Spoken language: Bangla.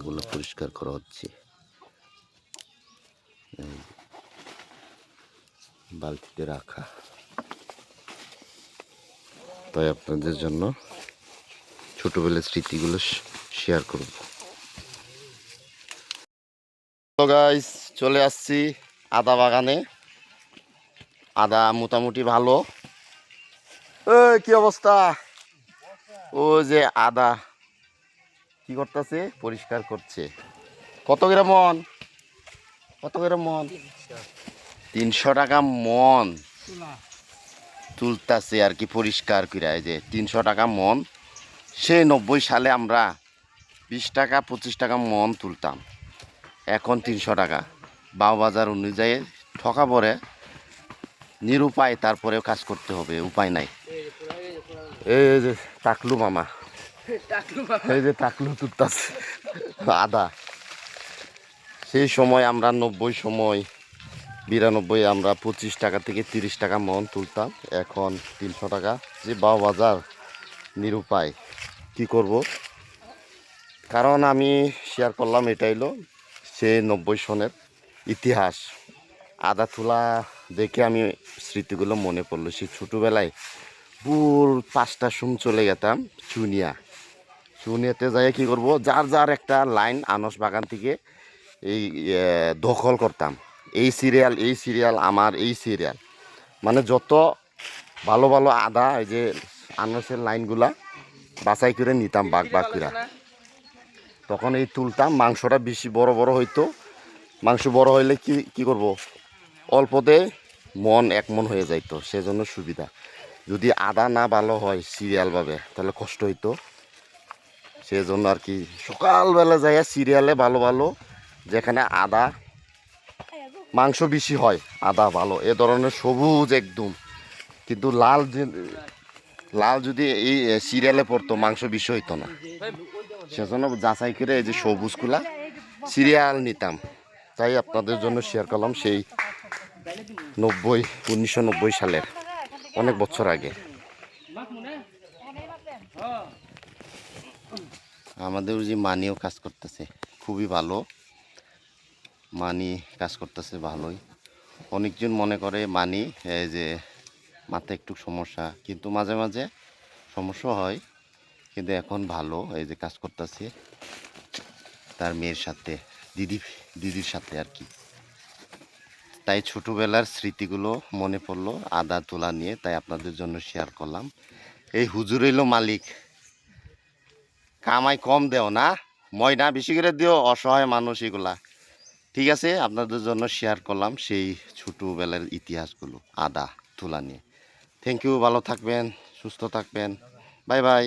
আদাগুলো পরিষ্কার করা হচ্ছে। বালতিতে রাখা। তাই আপনাদের জন্য ছোটবেলার স্মৃতিগুলো শেয়ার করব। গাইস চলে আসছি আদা বাগানে। আদা মোটামুটি ভালো। এই, কি অবস্থা? ও যে আদা। কি করতেছে পরিষ্কার করছে কত গ্রাম মন কত গ্রাম মন তিনশো টাকা মন তুলতাছে আর কি পরিষ্কার করে যে তিনশো টাকা মন সে নব্বই সালে আমরা বিশ টাকা পঁচিশ টাকা মন তুলতাম এখন তিনশো টাকা বাউ বাজার অনুযায়ী ঠকা পড়ে নিরুপায় তারপরেও কাজ করতে হবে উপায় নাই এই যে টাকলু মামা এই যে টাকলু তুলতাছে আদা। সেই সময় আমরা নব্বই সময়, বিরানব্বই আমরা পঁচিশ টাকা থেকে তিরিশ টাকা মন তুলতাম। এখন তিনশো টাকা। যে বাউ বাজার নিরুপায়, কি করব? কারণ আমি শেয়ার করলাম, এটাই হলো সে নব্বই সনের ইতিহাস। আদা তোলা দেখে আমি স্মৃতিগুলো মনে পড়ল। সেই ছোটোবেলায় পুর পাঁচটা সুম চলে গেতাম চুনিয়া। চুনিয়াতে যাই কি করব? যার যার একটা লাইন আনস বাগান থেকে এই দখল করতাম। এই সিরিয়াল এই সিরিয়াল আমার এই সিরিয়াল মানে যত ভালো ভালো আদা এই যে আনসের লাইনগুলা বাছাই করে নিতাম বাঘ বাঘ করে তখন এই তুলতাম মাংসটা বেশি বড় বড় হইতো। মাংস বড় হইলে কি কি করব? অল্পতে মন এক মন হয়ে যাইতো সেজন্য সুবিধা। যদি আদা না ভালো হয় সিরিয়ালভাবে তাহলে কষ্ট হইতো। সেজন্য আর কি সকালবেলা যাইয়া সিরিয়ালে ভালো ভালো যেখানে আদা মাংস বেশি হয়, আদা ভালো। এ ধরনের সবুজ একদম। কিন্তু লাল লাল যদি এই সিরিয়ালে পড়তো, মাংস বেশি হইতো না। সেজন্য যাচাই করে এই যে সবুজগুলা সিরিয়াল নিতাম। তাই আপনাদের জন্য শেয়ার করলাম সেই নব্বই, উনিশশো সালের অনেক বছর আগে। আমাদের যে মানিও কাজ করতেছে, খুবই ভালো। মানি কাজ করতেছে ভালোই। অনেকজন মনে করে মানি, এই যে মাথায় একটু সমস্যা, কিন্তু মাঝে মাঝে সমস্যা হয়, কিন্তু এখন ভালো, এই যে কাজ করতেছে তার মেয়ের সাথে, দিদি, দিদির সাথে আর কি। তাই ছোটোবেলার স্মৃতিগুলো মনে পড়ল, আদা, তোলা নিয়ে, তাই আপনাদের জন্য শেয়ার করলাম। এই হুজুর এলো মালিক। কামাই কম দেও না, ময়না বেশি করে দিও, অসহায় মানুষ এগুলা। ঠিক আছে, আপনাদের জন্য শেয়ার করলাম সেই ছোটোবেলার ইতিহাসগুলো, আদা, তুলা নিয়ে। থ্যাংক ইউ ভালো থাকবেন, সুস্থ থাকবেন। Bye bye